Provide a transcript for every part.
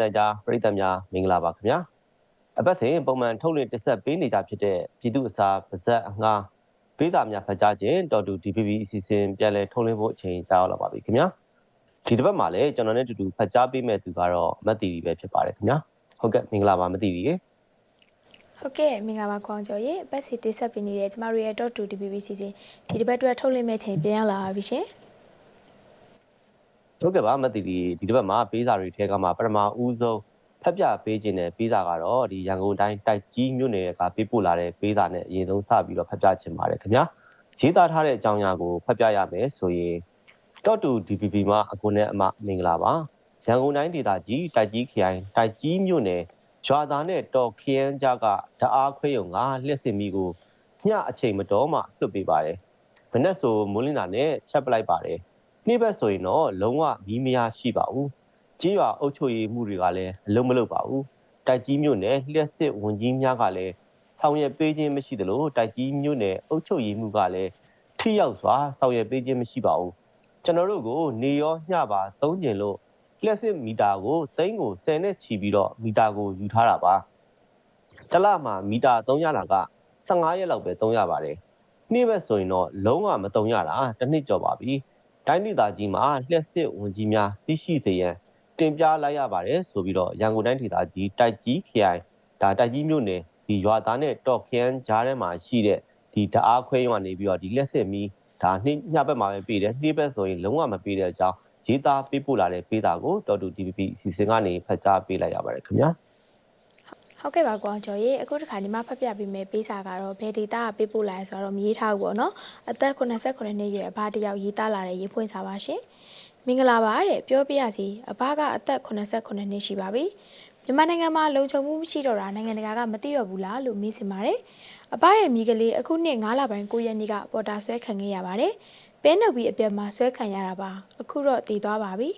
DPP ရုပ်မြင်သံကြားပရိသတ်များမင်္ဂလာပါခင်ဗျာအပတ်စဉ်ပုံမှန်ထုတ်လွှင့်တင်ဆက်ပေးနေကြဖြစ်တဲ့ပြည်သူ့အစာပါဇက်အငှားပေးစာများဖတ်ကြားခြင်းတော်တူ DPP အစီအစဉ်ပြန်လည်ထုတ်လွှင့်ဖို့အချိန်ကြာရောက်လာပါပြီခင်ဗျာဒီတစ်ပတ်မှာလည်းကျွန်တော်နဲ့တူတူဖတ်ကြားပေးမဲ့သူကတော့မတ်တီရီပဲဖြစ်ပါတယ်ခင်ဗျာဟုတ်ကဲ့မင်္ဂလာပါမတ်တီရီရေဟုတ်ကဲ့မင်္ဂလာပါခွန်ကျော်ရေပတ်စီတိဆက်ပေးနေတဲ့ကျမတို့ရဲ့ .2 DPP စီစဉ်ဒီတစ်ပတ်အတွက်ထုတ်လင်းမဲ့ချိန်ပြန်ရောက်လာပါပြီရှင် ဟုတ်ကဲ့ပါမတ်တီရီဒီတစ်ပတ်မှာပေးစာတွေထဲကမှပထမဦးဆုံးဖတ်ပြပေးခြင်းနဲ့ပေးစာကတော့ဒီရန်ကုန်တိုင်းတိုက်ကြီးမြို့နယ်ကပေးပို့လာတဲ့ပေးစာနဲ့အရင်ဆုံးစပြီးတော့ဖတ်ပြခြင်းပါတယ်ခင်ဗျာရေးသားထားတဲ့အကြောင်းအရာကိုဖတ်ပြရမယ်ဆိုရင်တော့တူ DPP မှာအကိုနဲ့အမမင်္ဂလာပါရန်ကုန်တိုင်းဒေသကြီးတိုက်ကြီးခရိုင်တိုက်ကြီးမြို့နယ်ရွာသားနဲ့တော်ခရမ်းကြားကဓာအားခွဲယုံကလျှက်စင်မီကိုညအချိန်မတော်မှလွတ်ပေးပါတယ်မနေ့ဆိုမိုးလင်းတာနဲ့ချက်ပလိုက်ပါတယ် နေ့ဘက်ဆိုရင်တော့လုံးဝမီးမရရှိပါဘူးကြီးရွာအုပ်ချုပ်ရေးမှုတွေကလည်းအလုံးမလုပ်ပါဘူးတိုက်ကြီးမြို့နယ်လျှက်စစ်ဝန်ကြီးများကလည်းဆောင်ရွက်ပေးခြင်းမရှိသလိုတိုက်ကြီးမြို့နယ်အုပ်ချုပ်ရေးမှုကလည်းထိရောက်စွာဆောင်ရွက်ပေးခြင်းမရှိပါဘူးကျွန်တော်တို့ကိုနေရောညပါသုံးကျင်လို့လျှက်စစ်မီတာကိုသိန်းကို10နဲ့ချီပြီးတော့မီတာကိုယူထားတာပါတစ်လမှာမီတာ300လာက15ရက်လောက်ပဲ300ပါတယ်နေ့ဘက်ဆိုရင်တော့လုံးဝမ300တာတစ်နှစ်ကျော်ပါပြီ တိုင်းဒေသကြီးမှာ လျှက်စစ်ဝန်ကြီးများ သိရှိစေရန် တင်ပြလိုက်ရပါတယ်ဆိုပြီးတော့ ရန်ကုန်တိုင်းဒေသကြီး တိုက်ကြီးခရိုင်ဒါတိုက်ကြီးမြို့နယ်ဒီရွာသားနဲ့ တော့ခရမ်းကြားထဲမှာရှိတဲ့ ဒီဓာအားခွဲရုံကနေပြီးတော့ ဒီလျှက်စစ်မီး ဒါနှိညဘက်မှာပဲပေးတယ်နှိဘက်ဆိုရင် လုံးဝမပေးတဲ့အကြောင်း ရေးသားပေးပို့လာတဲ့ ပေးတာကို တော်တူ DPP အစီအစဉ်ကနေ ဖတ်ကြားပေးလိုက်ရပါတယ်ခင်ဗျာ ဟုတ်ကဲ့ပါကွန်ကျော်ရေအခုတစ်ခါညီမဖတ်ပြပေးမယ်ပေးစာကတော့ဘယ်ဒေတာကပေးပို့လာလဲဆိုတော့မရေးထားဘူးပေါ့နော်အသက်89နှစ်ရွယ်အဘတစ်ယောက်ရေးသားလာတဲ့ရေးဖွင့်စာပါရှင်မင်္ဂလာပါတဲ့ပြောပြရစီအဘကအသက်89နှစ်ရှိပါပြီမြန်မာနိုင်ငံမှာလုံခြုံမှုမရှိတော့တာနိုင်ငံတကာကမသိတော့ဘူးလားလို့မေးစင်ပါတယ်အဘရဲ့မိကလေးအခုနှစ်9လပိုင်း9ရက်နေ့ကပေါ်တာဆွဲခံခဲ့ရပါတယ်ပဲနှုတ်ပြီးအပြက်မှာဆွဲခံရတာပါအခုတော့တည်သွားပါပြီ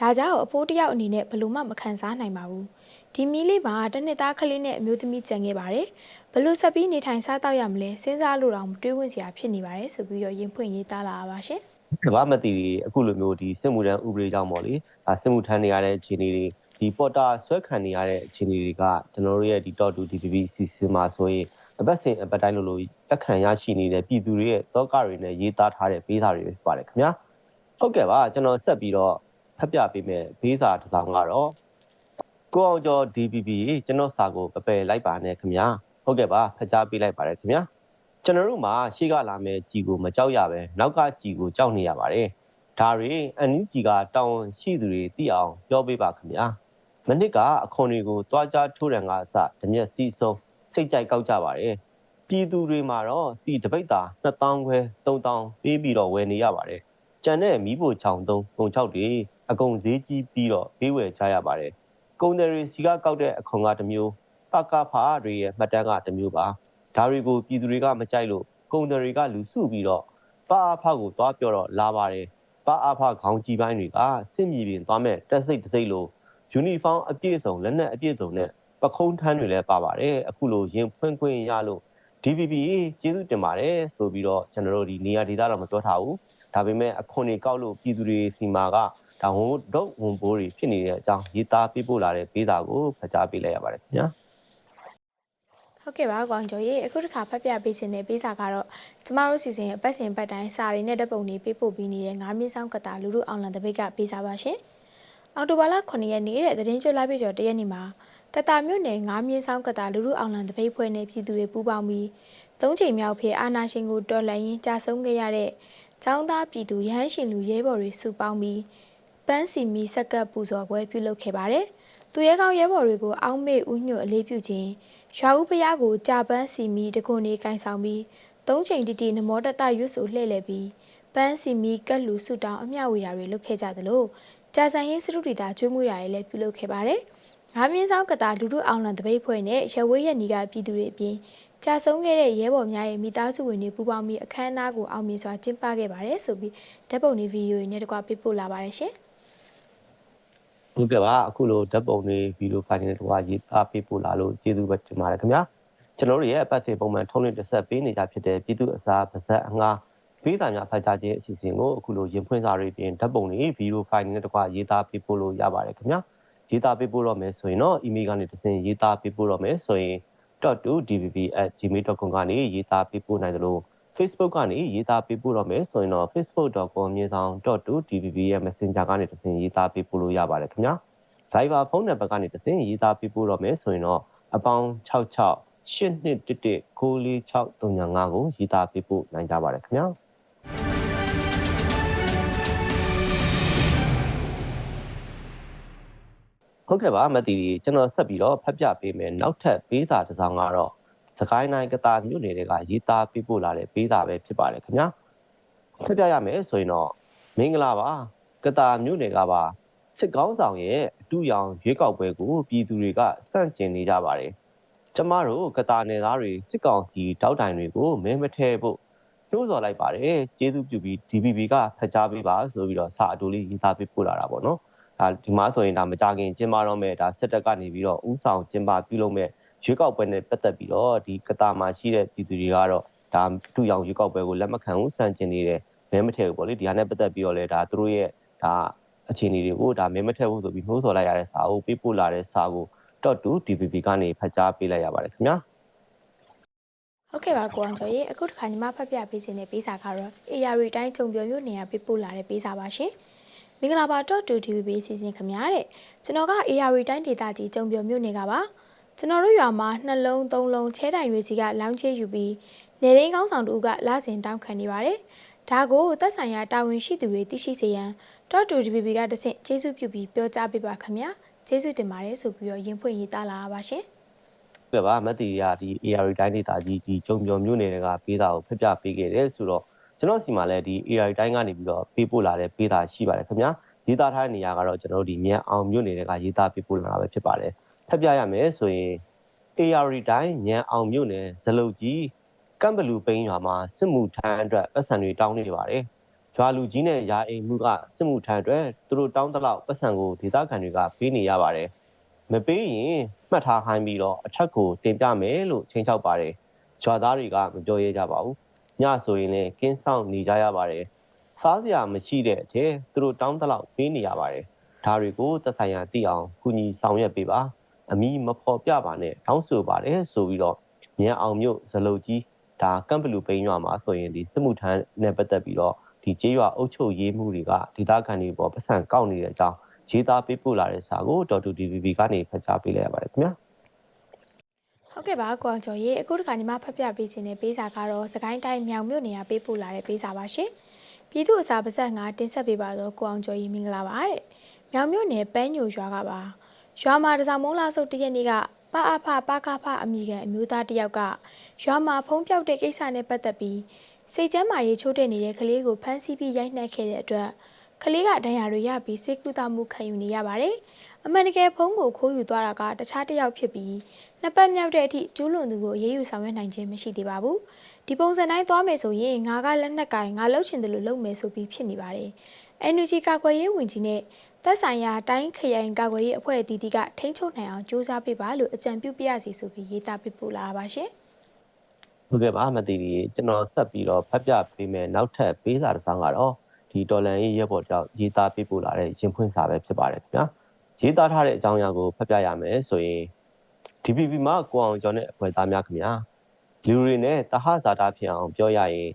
ဒါကြောင့်အဖိုးတစ်ယောက်အနေနဲ့ဘလို့မှမခံစားနိုင်ပါဘူး ဒီမီလေးမှာတစ်နှစ်သားကလေးနဲ့အမျိုးသမီးကြံခဲ့ပါတယ်ဘလို့ဆက်ပြီးနေထိုင်စားတော့ရမလဲစဉ်းစားလို့တော့တွေးဝင်စရာဖြစ်နေပါတယ်ဆိုပြီးတော့ရင်ဖွင့်ရေးသားလာပါရှင်ကဘာမတီအခုလိုမျိုးဒီစစ်မှုထမ်းဥပဒေကြောင့်ပေါ့လေဒါစစ်မှုထမ်းနေရတဲ့အခြေအနေတွေဒီပေါ်တာဆွဲခံနေရတဲ့အခြေအနေတွေကကျွန်တော်တို့ရဲ့ဒီ top 2 DPP စီစဉ်မှာဆိုရင်အပတ်စဉ်အပတ်တိုင်းလိုလိုတက်ခံရရှိနေတဲ့ပြည်သူတွေရဲ့သောကတွေနဲ့ရေးသားထားတဲ့ပေးစာတွေဖြစ်ပါတယ်ခင်ဗျာဟုတ်ကဲ့ပါကျွန်တော်ဆက်ပြီးတော့ဖတ်ပြပေးမယ်ပေးစာတစ်စောင်ကတော့ ကိုအောင်ကျော် DPP ကျွန်တော်စာကိုပပယ်လိုက်ပါနဲ့ခင်ဗျာဟုတ်ကဲ့ပါဖတ်ကြားပေးလိုက်ပါတယ်ခင်ဗျာကျွန်တော်တို့မှာရှေ့ကလာမဲ့ကြီးကိုမကြောက်ရပဲနောက်ကကြီးကိုကြောက်နေရပါတယ်ဒါတွေအန်ယူဂျီကတောင်းရှိသူတွေသိအောင်ပြောပေးပါခင်ဗျာမနစ်ကအခွန်တွေကိုတွားကြထိုးရန်ကအစတမျက်စီဆုံးစိတ်ကြိုက်ကောက်ကြပါတယ်ပြည်သူတွေမှာတော့စီတပိတ်တာ2000ခွဲ3000ပေးပြီးတော့ဝယ်နေရပါတယ်ကြံတဲ့မီးဖိုချောင်သုံးကုန်ချောက်တွေအကုန်ဈေးကြီးပြီးတော့ပေးဝယ်ကြရပါတယ် ကုန်တယ်တွေစီကကောက်တဲ့အခွန်ကတစ်မျိုးပကဖာတွေရဲ့မှတ်တမ်းကတစ်မျိုးပါဒါတွေကိုပြည်သူတွေကမကြိုက်လို့ကုန်တယ်တွေကလူစုပြီးတော့ပအဖကိုသွားပြောတော့လာပါတယ်ပအဖခေါင်းကြီးပိုင်းတွေကစစ်မြေပြင်သွားမဲ့တက်စိတ်တစိတ်လို့ယူနီဖောင်းအပြည့်စုံလက်နက်အပြည့်စုံနဲ့ပခုံးထမ်းတွေလည်းပါပါတယ်အခုလိုရင်ဖွင့်ခွင့်ရလို့ DPP ကျေးဇူးတင်ပါတယ်ဆိုပြီးတော့ကျွန်တော်တို့ဒီနေရာဒေသတော့မပြောထားဘူးဒါပေမဲ့အခွန်တွေကောက်လို့ပြည်သူတွေစီမာက ဒါဝန်တော့ဝန်ပိုးတွေဖြစ်နေတဲ့အကြောင်းရေးသားပေးပို့လာတဲ့ပေးစာကိုဖတ်ကြားပေးလိုက်ရပါတယ်ခင်ဗျာဟုတ်ကဲ့ပါကွန်ကျော်ရေအခုတစ်ခါဖတ်ပြပေးခြင်းနဲ့ပေးစာကတော့ကျမတို့စီစဉ်ရဲ့ပတ်စဉ်ပတ်တိုင်းစာရီနဲ့ဓာတ်ပုံတွေပေးပို့ပြီးနေတဲ့ငါးမြင့်ဆောင်ကတာလူလူအောင်လန်တပိတ်ကပေးစာပါရှင်အော်တိုဘာလ9ရက်နေ့တဲ့သတင်းကျွတ်လာပြကျော်တရက်နေ့မှာကတာမြို့နယ်ငါးမြင့်ဆောင်ကတာလူလူအောင်လန်တပိတ်ဖွဲ့နဲ့ပြည်သူတွေပူးပေါင်းပြီးသုံးချိန်မြောက်ဖြစ်အာနာရှင်ကိုတော်လှန်ရင်းကြာဆုံးခဲ့ရတဲ့ចောင်းသားပြည်သူရဟန်းရှင်လူရဲဘော်တွေစုပေါင်းပြီး ပန်းစီမီစက်ကပ်ပူဇော်ပွဲပြုလုပ်ခဲ့ပါတယ်သူရဲကောင်းရဲဘော်တွေကိုအောင်းမေဥညွတ်အလေးပြုခြင်းရွာဦးဖျားကိုကြာပန်းစီမီတကွန်နေကင်ဆောင်ပြီးသုံးချိန်တီတီနမောတတရွတ်ဆိုလှည့်လည်ပြီးပန်းစီမီကက်လူဆူတောင်းအမျှဝေတာတွေလုပ်ခဲ့ကြသလိုကြာဆန်ရေးစရုတီတာကျွေးမွေးတာတွေလည်းပြုလုပ်ခဲ့ပါတယ်။ငါးမြင့်ဆောင်ကတာလူလူအောင်လန်တပိတ်ဖွဲ့နဲ့ရဝေးရနီကပြည်သူတွေအပြင်ကြာဆုံးခဲ့တဲ့ရဲဘော်များရဲ့မိသားစုဝင်တွေပူးပေါင်းပြီးအခမ်းအနားကိုအောင်မြင်စွာကျင်းပခဲ့ပါတယ်ဆိုပြီးဓာတ်ပုံတွေဗီဒီယိုတွေနဲ့တကွပေးပို့လာပါတယ်ရှင်။ ဟုတ်ကဲ့ပါအခုလိုဓာတ်ပုံတွေဗီဒီယိုဖိုင်တွေနဲ့တော့ရေးသားပေးပို့လာလို့ကျေးဇူးပဲတင်ပါတယ်ခင်ဗျာကျွန်တော်တို့ရဲ့အပတ်စဉ်ပုံမှန်ထုံးလင်းတစ်ဆက်ပေးနေကြဖြစ်တဲ့ပြည်သူအစားပါဇက်အငှားပေးစာများဖတ်ကြားခြင်းအစီအစဉ်ကိုအခုလိုရင်ဖွင့်စာတွေပြင်ဓာတ်ပုံတွေဗီဒီယိုဖိုင်တွေနဲ့တကွရေးသားပေးပို့လို့ရပါတယ်ခင်ဗျာရေးသားပေးပို့တော့မယ်ဆိုရင်တော့ email ကနေတစ်ဆင့်ရေးသားပေးပို့တော့မယ်ဆိုရင် .2dbb@gmail.com ကနေရေးသားပေးပို့နိုင်တယ်လို့ Facebook ကနေရေးသားပေးပို့တော့မယ်ဆိုရင်တော့ facebook.com မြေဆောင် .2dbb ရဲ့ Messenger ကနေတစ်ဆင့်ရေးသားပေးပို့လို့ရပါတယ်ခင်ဗျာ Viber ဖုန်းနံပါတ်ကနေတစ်ဆင့်ရေးသားပေးပို့တော့မယ်ဆိုရင်တော့အပေါင်း66 8211 94635ကိုရေးသားပေးပို့နိုင်ကြပါတယ်ခင်ဗျာဟုတ်ကဲ့ပါမသိဒီကျွန်တော်ဆက်ပြီးတော့ဖတ်ပြပေးမယ်နောက်ထပ်ပေးစာတစ်စောင်းကတော့စ ကိုင်းတိုင်းကတာမြို့နယ်တွေကရေးသားပေးပို့လာတဲ့ပေးစာပဲဖြစ်ပါတယ်ခင်ဗျာဖတ်ပြရမယ်ဆိုရင်တော့မင်္ဂလာပါကတာမြို့နယ်ကပါစစ်ကောင်းဆောင်ရဲ့အတူရောင်ရွေးကောက်ပွဲကိုပြည်သူတွေကစန့်ကျင်နေကြပါတယ်ကျမတို့ကတာနယ်သားတွေစစ်ကောင်စီတောက်တိုင်တွေကိုမဲမထဲဖို့နှိုးဆော်လိုက်ပါတယ်ကျေးဇူးပြုပြီး DBB ကဖတ်ကြားပေးပါဆိုပြီးတော့စာအတူလေးရေးသားပေးပို့လာတာပေါ့နော်ဒါဒီမှာဆိုရင်ဒါမကြခင်ကျင်းပတော့မဲ့ဒါစစ်တပ်ကနေပြီးတော့ဥဆောင်ကျင်းပပြုလုပ်မဲ့ ရွေးကောက်ပွဲနဲ့ပတ်သက်ပြီးတော့ဒီကတာမှာရှိတဲ့ပြည်သူတွေကတော့ဒါတူရောင်ရွေးကောက်ပွဲကိုလက်မခံဘူးစန့်ကျင်နေတယ်မဲမထည့်ဘူးပေါ့လေဒီဟာနဲ့ပတ်သက်ပြီးတော့လဲဒါသူတို့ရဲ့ဒါအခြေအနေတွေကိုဒါမဲမထည့်ဘူးဆိုပြီးနှိုးဆော်လိုက်ရတဲ့စာကိုပေးပို့လာတဲ့စာကို .2 DPP ကနေဖတ်ကြားပေးလိုက်ရပါတယ်ခင်ဗျာဟုတ်ကဲ့ပါကိုအောင်ကျော်ရေအခုတစ်ခါညီမဖတ်ပြပေးခြင်းတဲ့ပေးစာကတော့ AR တိုင်းကြုံပြောမျိုးနေရာပေးပို့လာတဲ့ပေးစာပါရှင်မင်္ဂလာပါ .2DVB စီစဉ်ခင်ဗျာတဲ့ကျွန်တော်က AR တိုင်းဒေသကြီးကြုံပြောမျိုးနေကပါ ကျွန်တော်တို့ရွာမှာနှလုံးသုံးလုံးချဲတိုင်တွေစီကလောင်းချဲယူပြီးနေရင်းကောင်းဆောင်တို့ကလာစဉ်တောင်းခံနေပါတယ်ဒါကိုသက်ဆိုင်ရာတာဝန်ရှိသူတွေသိရှိစေရန် .2DVB ကတဆင့်ကျေးဇူးပြုပြီးပြောကြားပေးပါခင်ဗျာကျေးဇူးတင်ပါတယ်ဆိုပြီးတော့ရင်ဖွင့်ရေးသားလာပါရှင်ပြပါမတ်တီရဒီ AR တိုင်းဒေသကြီးဒီကျုံပြော်မြို့နယ်တွေကပေးတာကိုဖျက်ပြပေးခဲ့တယ်ဆိုတော့ကျွန်တော်စီမှာလည်းဒီ AR တိုင်းကနေပြီးတော့ပေးပို့လာတဲ့ပေးတာရှိပါတယ်ခင်ဗျာရေးသားထားတဲ့နေရာကတော့ကျွန်တော်တို့ဒီမြန်အောင်မြို့နယ်တွေကရေးသားပေးပို့လာတာပဲဖြစ်ပါတယ် ဖျက်ပြရမယ်ဆိုရင် AR တိုင်းညံအောင်မြို့နယ်ဇလုတ်ကြီးကမ်ဘလူပိန်းရွာမှာစစ်မှုထမ်းအတွက်ပတ်စံတွေတောင်းနေပါတယ်ရွာလူကြီးနဲ့ယာအိမ်မှုကစစ်မှုထမ်းအတွက်သူတို့တောင်းတလောက်ပတ်စံကိုဒေသခံတွေကပေးနေရပါတယ်မပေးရင်မှတ်ထားခိုင်းပြီးတော့အထက်ကိုတင်ပြမယ်လို့ချိန်ချောက်ပါတယ်။ဂျွာသားတွေကမပြောရဲကြပါဘူး။ညဆိုရင်လည်းကင်းဆောင်နေကြရပါတယ်။စားစရာမရှိတဲ့အထဲသူတို့တောင်းတလောက်ပေးနေရပါတယ်။ဒါတွေကိုသက်ဆိုင်ရာသိအောင်ကုညီဆောင်ရွက်ပေးပါ။ အမီမဖော်ပြပါနဲ့တောင်းဆိုပါတယ်ဆိုပြီးတော့မြန်အောင်မြို့ဇလုတ်ကြီးဒါကမ်ဘလူပိန်းရွာမှာဆိုရင်ဒီစစ်မှုထမ်းနဲ့ပတ်သက်ပြီးတော့ဒီကျေးရွာအုပ်ချုပ်ရေးမှုတွေကဒေသခံတွေပေါ်ပတ်စံကောက်နေတဲ့အကြောင်းရေးသားပေးပို့လာတဲ့စာကို .2dvb ကနေဖတ်ကြားပေးလိုက်ရပါတယ်ခင်ဗျာဟုတ်ကဲ့ပါကိုအောင်ကျော်ရေအခုတစ်ခါညီမဖတ်ပြပေးခြင်းတဲ့ပေးစာကတော့စကိုင်းတိုင်းမြောင်မြို့နေရာပေးပို့လာတဲ့ပေးစာပါရှင်ပြည်သူ့အစာပါဇက်ငါတင်ဆက်ပေးပါတော့ကိုအောင်ကျော်ရေမင်္ဂလာပါတဲ့မြောင်မြို့နယ်ပန်းညိုရွာကပါ ရွာမှာတစောင်းမုံလာဆုပ်တရက်နေ့ကပအဖပကဖအမိကန်အမျိုးသားတစ်ယောက်ကရွာမှာဖုံးပြောက်တဲ့ကိစ္စနဲ့ပတ်သက်ပြီးစိတ်ကျမ်းမာရေးချိုးတဲ့နေတဲ့ကလေးကိုဖမ်းဆီးပြီးရိုက်နှက်ခဲ့တဲ့အတွက်ကလေးကဒဏ်ရာတွေရပြီးစိတ်ကူးတာမှုခံယူနေရပါတယ်အမှန်တကယ်ဖုံးကိုခိုးယူသွားတာကတခြားတစ်ယောက်ဖြစ်ပြီးနှစ်ပတ်မြောက်တဲ့အထိကျူးလွန်သူကိုအေးအေးယူဆောင်ရွက်နိုင်ခြင်းမရှိသေးပါဘူး။ဒီပုံစံတိုင်းသွားမယ်ဆိုရင်ငါကလက်နက်ကင်ငါလှုပ်ချင်တယ်လို့လုပ်မယ်ဆိုပြီးဖြစ်နေပါတယ်။ NUG ကာကွယ်ရေးဝန်ကြီးနဲ့ သက်ဆိုင်ရာတိုင်းခရိုင်ကာကွယ်ရေးအဖွဲ့အသီးသီးကထိန်းချုပ်နိုင်အောင်ကြိုးစားပေးပါလို့အကြံပြုပြရစီဆိုပြီးရေးသားပေးပို့လာပါရှင်ဟုတ်ကဲ့ပါမသိသေးကျွန်တော်ဆက်ပြီးတော့ဖတ်ပြပေးမယ်နောက်ထပ်ပေးစာတစ်စောင်းကတော့ဒီဒေါ်လန်ရေးရပ်ပေါ်ကြောင့်ရေးသားပေးပို့လာတဲ့ရင်ဖွင့်စာပဲဖြစ်ပါတယ်ခင်ဗျာရေးသားထားတဲ့အကြောင်းအရာကိုဖတ်ပြရမယ်ဆိုရင် DPP မှာကိုအောင်ကျော်နဲ့အဖွဲ့သားများခင်ဗျာလူတွေနဲ့တဟဇာတာဖြစ်အောင်ပြောရရင်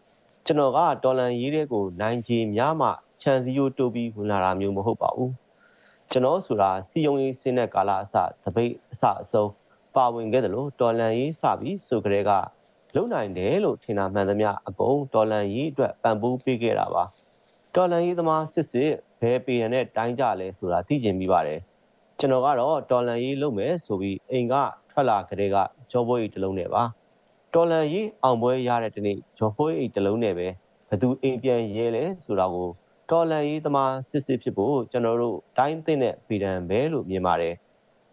ကျွန်တော်ကဒေါ်လန်ရေးတဲ့ကိုနိုင်ကြီးများမှ ခြံစည်းရိုးတိုးပြီးဝင်လာတာမျိုးမဟုတ်ပါဘူးကျွန်တော်ဆိုတာစီယုံရေးစင်းတဲ့ကာလအစသပိတ်အစအဆုံးပါဝင်ခဲ့တယ်လို့ဒေါ်လန်ရေးစပြီးဆိုကြတဲ့ကလုံနိုင်တယ်လို့ထင်တာမှန်သမျှအကုန်ဒေါ်လန်ရေးအတွက်ပံ့ပိုးပေးခဲ့တာပါဒေါ်လန်ရေးသမားစစ်စစ်ဘယ်ပေရန်နဲ့တိုင်းကြလဲဆိုတာသိကျင်ပြီးပါတယ်ကျွန်တော်ကတော့ဒေါ်လန်ရေးလုပ်မယ်ဆိုပြီးအိမ်ကထွက်လာကြတဲ့ကဂျော်ဘွေးအိတ်တစ်လုံးနဲ့ပါဒေါ်လန်ရေးအောင်ပွဲရတဲ့တနေ့ဂျော်ဘွေးအိတ်တစ်လုံးနဲ့ပဲဘသူအိမ်ပြန်ရဲလဲဆိုတာကို ဒေါ်လန်ရေးသမားစစ်စစ်ဖြစ်ဖို့ကျွန်တော်တို့တိုင်းသိတဲ့ဗီဒံပဲလို့မြင်ပါတယ်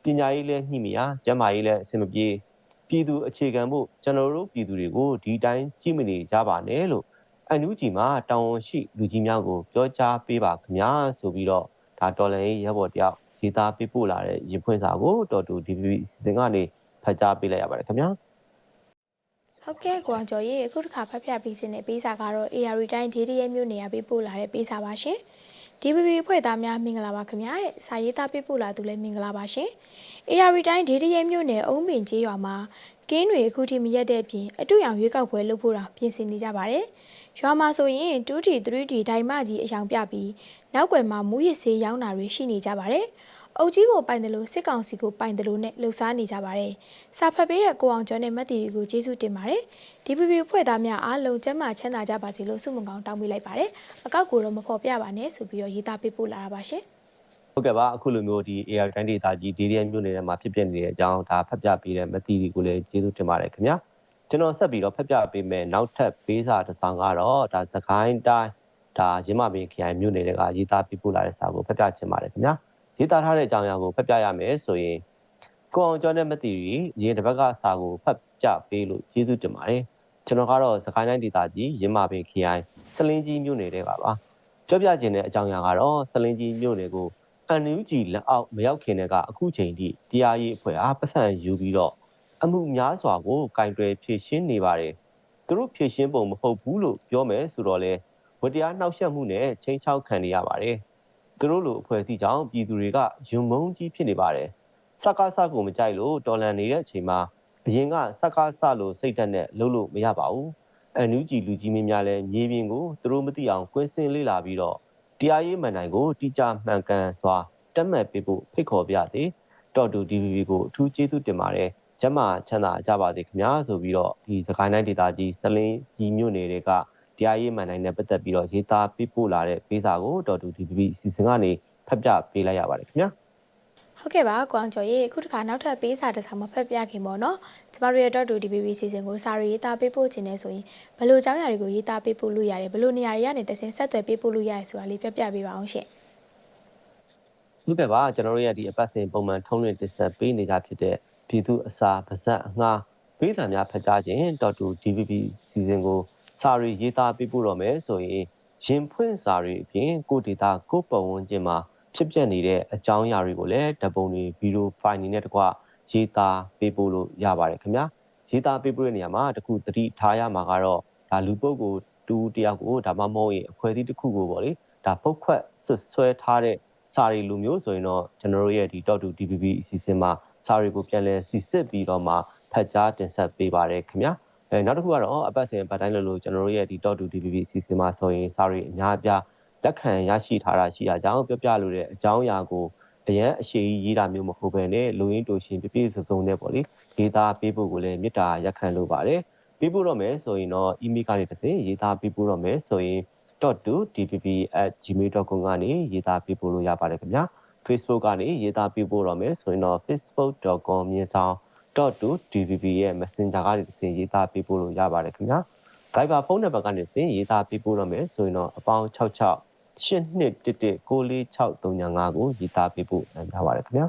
ပညာရေးလည်းညှိမရကျန်းမာရေးလည်းအဆင်မပြေပြည်သူအခြေခံမှုကျွန်တော်တို့ပြည်သူတွေကိုဒီတိုင်းကြည့်မနေကြပါနဲ့လို့အန်ယူဂျီမှာတောင်းဝန်ရှိလူကြီးများကိုပြောကြားပေးပါခင်ဗျာဆိုပြီးတော့ဒါတော်လန်ရေးရပ်ဘော်တယောက်ရေးသားပေးပို့လာတဲ့ရင်ဖွင့်စာကိုတော်တူ DPP စင်ကနေဖတ်ကြားပေးလိုက်ရပါတယ်ခင်ဗျာ။ ဟုတ်ကဲ့ကိုအောင်ကျော်ရေအခုတစ်ခါဖတ်ပြပေးခြင်းတဲ့ပေးစာကတော့ AR တိုင်းဒေဒီရဲမျိုးနေရာပေးပို့လာတဲ့ပေးစာပါရှင်။ DPP ဖွဲ့သားများမင်္ဂလာပါခင်ဗျာတဲ့စာရေးသားပေးပို့လာသူလည်းမင်္ဂလာပါရှင် AR တိုင်းဒေဒီရဲမြို့နယ်အုံးပင်ကျေးရွာမှာကင်းတွေအခုထိမရက်တဲ့အပြင်အတူရောင်ရွေးကောက်ပွဲလုပ်ဖို့တောင်ပြင်ဆင်နေကြပါတယ်ရွာမှာဆိုရင် 2T 3T ဒိုင်မကြီးအယောင်ပြပြီးနောက်ွယ်မှာမူရစ်ဆေးရောင်းတာတွေရှိနေကြပါတယ် အုပ်ကြီးကိုပိုင်တယ်လို့စစ်ကောင်စီကိုပိုင်တယ်လို့နဲ့လှုပ်ရှားနေကြပါတယ်။စာဖတ်ပေးတဲ့ကိုအောင်ကျော်နဲ့မတ်တီတွေကိုကျေးဇူးတင်ပါတယ်။ DPP ဖွဲ့သားများအားလုံးကျန်းမာချမ်းသာကြပါစေလို့ဆုမွန်ကောင်းတောင်းပေးလိုက်ပါတယ်။အကောက်ကိုတော့မဖော်ပြပါနဲ့ဆိုပြီးတော့ရေးသားပေးပို့လာတာပါရှင်။ဟုတ်ကဲ့ပါအခုလိုမျိုးဒီ AI တိုင်းဒေသကြီး DDN မြို့နယ်ထဲမှာဖြစ်ပျက်နေတဲ့အကြောင်းဒါဖတ်ပြပေးတဲ့မတီတွေကိုလည်းကျေးဇူးတင်ပါတယ်ခင်ဗျာကျွန်တော်ဆက်ပြီးတော့ဖတ်ပြပေးမယ်နောက်ထပ်ပေးစာတစ်စောင်ကတော့ဒါသခိုင်းတိုင်းဒါရင်းမပင်ခရိုင်မြို့နယ်တွေကရေးသားပေးပို့လာတဲ့စာကိုဖတ်ပြချင်ပါတယ်ခင်ဗျာ ရေးသားထားတဲ့အကြောင်းအရာကိုဖတ်ပြရမယ်ဆိုရင်ကိုအောင်ကျော်နဲ့မတီရီရေတစ်ပတ်ကစာကိုဖတ်ပြပေးလို့ကျေးဇူးတင်ပါတယ်ကျွန်တော်ကတော့သခိုင်းတိုင်းဒေသကြီးရင်းမပင်ခရိုင်စလင်းကြီးမြို့နယ်တွေကပါပြောပြခြင်းတဲ့အကြောင်းအရာကတော့စလင်းကြီးမြို့နယ်ကို NUG လက်အောက်မရောက်ခင်တည်းကအခုချိန်ထိတရားရေးအဖွဲ့အားပတ်စံယူပြီးတော့အမှုများစွာကိုကင်တွယ်ဖြေရှင်းနေပါတယ်။သူတို့ဖြေရှင်းပုံမဟုတ်ဘူးလို့ပြောမယ်ဆိုတော့လေဝတရားနှောက်ယှက်မှုနဲ့ချိန်ချောက်ခံနေရပါတယ်။ သူတို့လိုအဖွဲ့အစည်းကြောင့်ပြည်သူတွေကယုံမုန်းကြီးဖြစ်နေပါတယ်။စကားစကိုမကြိုက်လို့တော်လန်နေတဲ့အချိန်မှာအရင်ကစကားစလို့စိတ်ဓာတ်နဲ့လှုပ်လို့မရပါဘူး။ NUG လူကြီးမင်းများလည်းမြေပြင်ကိုသူတို့မသိအောင်ကွင်းစင်လေးလာပြီးတော့တရားရေးမှန်တိုင်းကိုတိကျမှန်ကန်စွာတက်မှတ်ပေးဖို့ဖိတ်ခေါ်ပြသည်တော်တူ DVB ကိုအထူးကျေးဇူးတင်ပါတယ်ကျမချမ်းသာကြပါစေခင်ဗျာဆိုပြီးတော့ဒီစကိုင်းတိုင်းဒေသကြီးစလင်းကြီးမြို့နယ်တွေက တရားရေးမှန်တိုင်းနဲ့ပတ်သက်ပြီးတော့ရေးသားပေးပို့လာတဲ့ပေးစာကိုတော်တူ DVB အစီအစဉ်ကနေဖတ်ပြပေးလိုက်ရပါတယ်ခင်ဗျာဟုတ်ကဲ့ပါကွန်ကျော်ရေအခုတစ်ခါနောက်ထပ်ပေးစာတစ်စောင်မဖက်ပြခင်ပေါ့နော်ကျမတို့ရဲ့ .do DBB စီစဉ်ကိုစာရီရေးသားပေးပို့ခြင်းနဲ့ဆိုရင်ဘယ်လိုအကြောင်းအရာတွေကိုရေးသားပေးပို့လို့ရတယ်ဘယ်လိုနေရာတွေကနေတဆင်ဆက်သွယ်ပေးပို့လို့ရတယ်ဆိုတာလေးပြပြပေးပါအောင်ရှင်ဟုတ်ကဲ့ပါကျွန်တော်တို့ရဲ့ဒီအပတ်စဉ်ပုံမှန်ထုံးလွှင့်တင်ဆက်ပေးနေကြဖြစ်တဲ့ပြည်သူအစာပါဇက်အငှားပေးစာများဖတ်ကြားခြင်း .do DVB စီစဉ်ကို စာရီရေးသားပေးပို့တော့မယ်ဆိုရင်ရင်ဖွင့်စာရီအပြင်ကိုဒေတာကိုပတ်ဝန်းကျင်မှာဖြစ်ပျက်နေတဲ့အကြောင်းအရာတွေကိုလည်းဓပုံတွေဗီဒီယိုဖိုင်တွေနဲ့တကွရေးသားပေးပို့လို့ရပါတယ်ခင်ဗျာရေးသားပေးပို့တဲ့နေရာမှာတခုသတိထားရမှာကတော့ဒါလူပုဂ္ဂိုလ်တူတယောက်ကိုဒါမှမဟုတ်ရင်အဖွဲ့အစည်းတစ်ခုကိုပေါ့လေဒါပုတ်ခွက်ဆွဆွဲထားတဲ့စာရီလူမျိုးဆိုရင်တော့ကျွန်တော်တို့ရဲ့ဒီ .to DBB အစီအစဉ်မှာစာရီကိုပြန်လည်စီစစ်ပြီးတော့မှဖတ်ကြားတင်ဆက်ပေးပါတယ်ခင်ဗျာ အဲနောက်တစ်ခုကတော့အပတ်စဉ်ပတ်တိုင်းလို့လို့ကျွန်တော်တို့ရဲ့ဒီ .to DBB အစီအစဉ်မှာဆိုရင်စာရီအများအပြားလက်ခံရရှိထားတာရှိတာကြောင့်ပြောပြလို့တဲ့အကြောင်းအရာကိုအရန်အရှိကြီးရေးတာမျိုးမဟုတ်ဘဲနဲ့လူရင်းတူရှင်ပြပြစုံစုံနဲ့ပေါ့လေဒေတာပေးဖို့ကိုလည်းမေတ္တာရက်ခံလိုပါတယ်ပေးဖို့တော့မယ်ဆိုရင်တော့ email ကနေတစ်ဆင့်ရေးသားပေးဖို့တော့မယ်ဆိုရင် .2dpp@gmail.com ကနေရေးသားပေးပို့လို့ရပါတယ်ခင်ဗျာ Facebook ကနေရေးသားပေးပို့တော့မယ်ဆိုရင်တော့ facebook.com မြင်းဆောင် .2dpp ရဲ့ Messenger ကနေတစ်ဆင့်ရေးသားပေးပို့လို့ရပါတယ်ခင်ဗျာ Viber ဖုန်းနံပါတ်ကနေတစ်ဆင့်ရေးသားပေးပို့တော့မယ်ဆိုရင်တော့အပေါင်း66 8211 64635ကိုရေးသားပေးပို့နိုင်ကြပါတယ်ခင်ဗျာ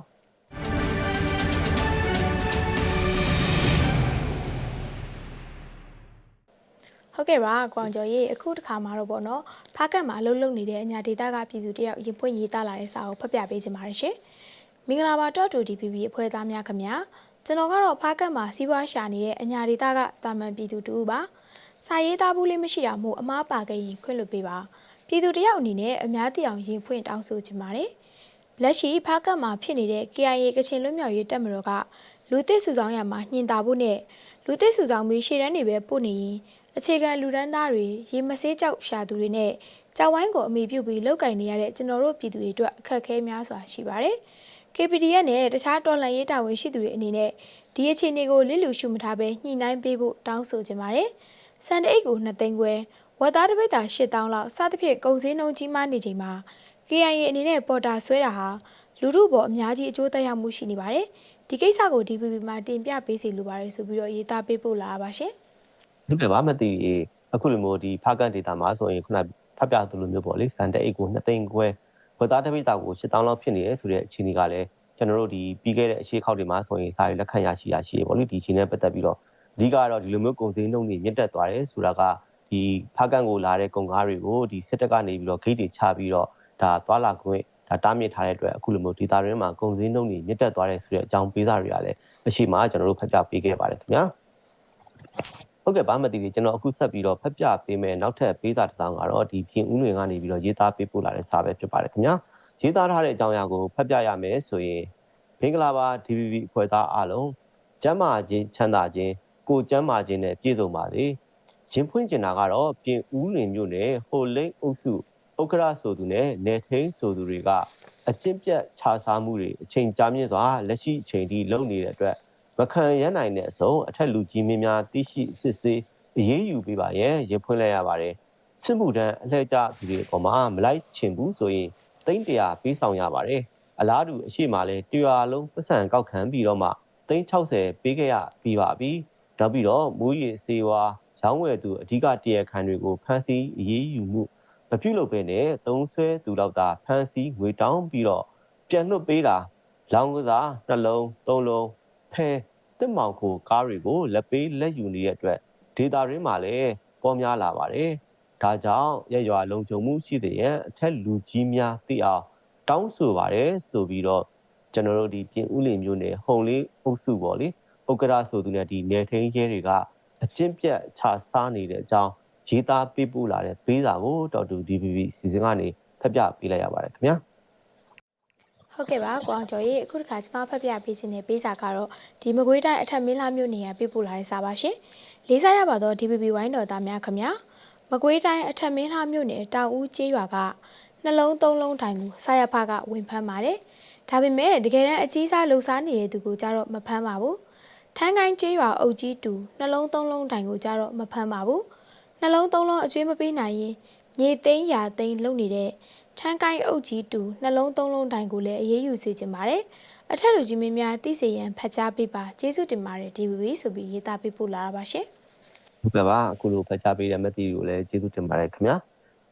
ဟုတ်ကဲ့ပါကွန်ကျော်ရေအခုတစ်ခါမှာတော့ပေါ့နော်ဖားကတ်မှာအလုပ်လုပ်နေတဲ့အညာဒေတာကပြည်သူတယောက်ရင်ဖွင့်ရေးသားလာတဲ့စာကိုဖတ်ပြပေးခြင်းပါတယ်ရှင်မင်္ဂလာပါတော့တူ DPP အဖွဲ့သားများခင်ဗျာ ကျွန်တော်ကတော့ဖားကတ်မှာစီးပွားရှာနေတဲ့အညာဒေတာကတာမန်ပြည်သူတူပါစာရေးသားဘူးလေးမရှိတာမို့အမားပါခဲ့ရင်ခွင့်လွှတ်ပေးပါပြည်သူတယောက်အနေနဲ့အများသိအောင်ရင်ဖွင့်တောင်းဆိုခြင်းပါတယ်လက်ရှိဖားကတ်မှာဖြစ်နေတဲ့ KIA ကချင်လွတ်မြောက်ရေးတပ်မတော်ကလူသစ်စုဆောင်ရမှာညှင်တာဖို့နဲ့လူသစ်စုဆောင်ပြီးရှေ့တန်းတွေပဲပို့နေရင်အခြေခံလူဒန်းသားတွေရေမဆေးကြောက်ရှာသူတွေနဲ့ကြောက်ဝိုင်းကိုအမိပြုပြီးလောက်ကင်နေရတဲ့ကျွန်တော်တို့ပြည်သူတွေအတွက်အခက်အခဲများစွာရှိပါတယ်။ KPDF နဲ့တခြားတော်လှန်ရေးတာဝန်ရှိသူတွေအနေနဲ့ဒီအခြေအနေကိုလစ်လူရှုမထားဘဲညှိနှိုင်းပေးဖို့တောင်းဆိုချင်ပါတယ်။စန်တိတ်ကို2သိန်းခွဲဝက်သားတစ်ပိတ်တာ8000လောက်စသဖြင့်ကုန်စည်နှုန်းကြီးမားနေချိန်မှာ KIA အနေနဲ့ပေါ်တာဆွဲတာဟာလူမှုပေါ်အများကြီးအကျိုးသက်ရောက်မှုရှိနေပါတယ်။ဒီကိစ္စကို DPP မှာတင်ပြပေးစီလိုပါတယ်ဆိုပြီးတော့ရေးသားပေးပို့လာပါရှင်။ဟုတ်ကဲ့ပါမသိအခုလိုမျိုးဒီဖားကန်ဒေတာမှာဆိုရင်ခုနဖတ်ပြသလိုမျိုးပေါ့လေစန်တဲ့အိတ်ကို2သိန်းခွဲ ဝက်သားတစ်ပိတ်တာကို8000လောက်ဖြစ်နေတယ်ဆိုတဲ့အခြေအနေကလည်းကျွန်တော်တို့ဒီပြီးခဲ့တဲ့အရှိခောက်တွေမှာဆိုရင်စာရေးလက်ခံရရှိရရှိရပေါ့လေဒီအချိန်နဲ့ပတ်သက်ပြီးတော့အဓိကတော့ဒီလိုမျိုးကုန်စည်နှုန်းတွေမြင့်တက်သွားတယ်ဆိုတာကဒီဖားကန်ကိုလာတဲ့ကုန်ကားတွေကိုဒီစစ်တပ်ကနေပြီးတော့ဂိတ်တွေချပြီးတော့ဒါသွာလာခွင့်ဒါတားမြစ်ထားတဲ့အတွက်အခုလိုမျိုးဒေတာရင်းမှာကုန်စည်နှုန်းတွေမြင့်တက်သွားတယ်ဆိုတဲ့အကြောင်းပေးစာတွေကလည်းအရှိမကျွန်တော်တို့ဖတ်ပြပေးခဲ့ပါတယ်ခင်ဗျာ ဟုတ်ကဲ့ဗာမတီလေးကျွန်တော်အခုဆက်ပြီးတော့ဖတ်ပြပေးမယ်နောက်ထပ်ပေးစာတစ်စောင်ကတော့ဒီပြင်ဦးလွင်ကနေပြီးတော့ရေးသားပေးပို့လာတဲ့စာပဲဖြစ်ပါတယ်ခင်ဗျာရေးသားထားတဲ့အကြောင်းအရာကိုဖတ်ပြရမယ်ဆိုရင်မင်္ဂလာပါ DVB အဖွဲ့သားအားလုံးကျမ်းမာခြင်းချမ်းသာခြင်းကိုကျမ်းမာခြင်းနဲ့ပြည့်စုံပါစေရင်ဖွင့်ကျင်တာကတော့ပြင်ဦးလွင်မြို့နယ်ဟိုလိန်အုပ်စုဥက္ကရာဆိုသူနဲ့နေထိန်ဆိုသူတွေကအကျင့်ပြတ်ခြားစားမှုတွေအချိန်ကြာမြင့်စွာလက်ရှိအချိန်ထိလုပ်နေတဲ့အတွက် မခံရနိုင်တဲ့အဆုံးအထက်လူကြီးမင်းများသိရှိစစ်ဆေးအရေးယူပေးပါရဲ့ရင်ဖွင့်လိုက်ရပါတယ်စစ်မှုထမ်းအလှည့်ကျသူတွေအပေါ်မှာမလိုက်ချင်ဘူးဆိုရင်သိန်းတရာပေးဆောင်ရပါတယ်အလားတူအရှိမလဲတရွာလုံးပတ်စံကောက်ခံပြီးတော့မှသိန်း60ပေးခဲ့ရပြီးပါပြီနောက်ပြီးတော့မူရည်စေဝါရောင်းဝယ်သူအဓိကတရခံတွေကိုဖမ်းဆီးအရေးယူမှုမပြုလုပ်ဘဲနဲ့သုံးဆွဲသူတော့တာဖမ်းဆီးငွေတောင်းပြီးတော့ပြန်လွှတ်ပေးတာလောင်ကစားနှလုံးသုံးလုံး ဖဲတစ်မောင်ကိုကားတွေကိုလက်ပေးလက်ယူနေတဲ့အတွက်ဒေတာရင်းမှာလည်းပေါ်များလာပါတယ်။ဒါကြောင့်ရရွာလုံခြုံမှုရှိတဲ့ရဲ့အထက်လူကြီးများသိအောင်တောင်းဆိုပါတယ်ဆိုပြီးတော့ကျွန်တော်တို့ဒီပြင်ဦးလင်မျိုးနယ်ဟုံလေးအုပ်စုပေါ့လေဥက္ကရာဆိုသူနဲ့ဒီနယ်ထိန်ရဲတွေကအကျင့်ပြတ်ခြားစားနေတဲ့အကြောင်းရေးသားပေးပို့လာတဲ့ပေးစာကိုတော်တူ DVB စီစဉ်ကနေဖတ်ပြပေးလိုက်ရပါတယ်ခင်ဗျာ ဟုတ်ကဲ့ပါကိုအောင်ကျော်ရေအခုတစ်ခါကျွန်မဖတ်ပြပေးခြင်းနဲ့ပေးစာကတော့ဒီမကွေးတိုင်းအထက်မင်းလာမြို့နေရပေးပို့လာတဲ့စာပါရှင်လေးစားရပါတော့ DVB ဝိုင်းတော်သားများခင်ဗျာမကွေးတိုင်းအထက်မင်းလာမြို့နယ်တောင်ဦးကျေးရွာကနှလုံးသုံးလုံးတိုင်ကိုဆရာဖကဝင်ဖမ်းပါတယ်ဒါပေမဲ့တကယ်တမ်းအကြီးစားလှူစားနေတဲ့သူကိုကြတော့မဖမ်းပါဘူးထန်းကိုင်းကျေးရွာအုပ်ကြီးတူနှလုံးသုံးလုံးတိုင်ကိုကြတော့မဖမ်းပါဘူးနှလုံးသုံးလုံးအကျွေးမပေးနိုင်ရင်မြေသိန်းရာသိန်းလုံနေတဲ့ ထန်းကိုင်းအုပ်ကြီးတူနှလုံးသုံးလုံးတိုင်ကိုလည်းအေးအေးယူစေချင်ပါတယ်အထက်လူကြီးမင်းများသိစေရန်ဖတ်ကြားပေးပါကျေးဇူးတင်ပါတယ် DVB ဆိုပြီးရေးသားပေးပို့လာတာပါရှင်ဟုတ်ကဲ့ပါအခုလိုဖတ်ကြားပေးတဲ့မက်တီကိုလည်းကျေးဇူးတင်ပါတယ်ခင်ဗျာ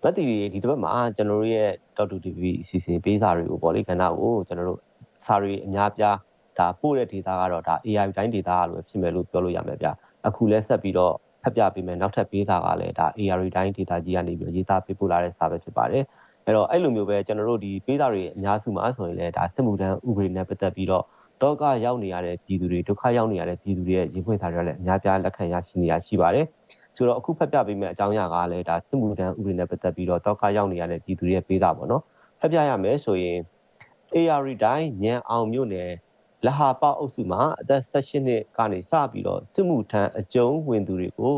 မက်တီဒီတစ်ပတ်မှာကျွန်တော်တို့ရဲ့ Dr. DVB အစီအစဉ်ပေးစာတွေကိုပေါ့လေခဏကိုကျွန်တော်တို့စာတွေအများပြားဒါပို့တဲ့ data ကတော့ဒါ AI တိုင်း data လို့ဖြစ်မယ်လို့ပြောလို့ရမယ်ဗျအခုလဲဆက်ပြီးတော့ဖတ်ပြပေးမယ်နောက်ထပ်ပေးစာကလည်းဒါ AI တိုင်း data ကြီးကနေပြီးရေးသားပေးပို့လာတဲ့စာပဲဖြစ်ပါတယ် အဲ့တော့အဲ့လိုမျိုးပဲကျွန်တော်တို့ဒီပေးစာတွေအများစုမှာဆိုရင်လည်းဒါစစ်မှုထမ်းဥပဒေနဲ့ပတ်သက်ပြီးတော့တော့ကရောက်နေရတဲ့ပြည်သူတွေဒုက္ခရောက်နေရတဲ့ပြည်သူတွေရဲ့ရင်ဖွင့်စာတွေလည်းအများပြားလက်ခံရရှိနေရရှိပါတယ်ဆိုတော့အခုဖတ်ပြပေးမယ့်အကြောင်းအရာကလည်းဒါစစ်မှုထမ်းဥပဒေနဲ့ပတ်သက်ပြီးတော့တော့ကရောက်နေရတဲ့ပြည်သူတွေရဲ့ပေးစာပေါ့နော်ဖတ်ပြရမယ်ဆိုရင် AR တိုင်းညံအောင်မြို့နယ်လဟာပအုပ်စုမှာအသက်16နှစ်ကနေစပြီးတော့စစ်မှုထမ်းအကျုံးဝင်သူတွေကို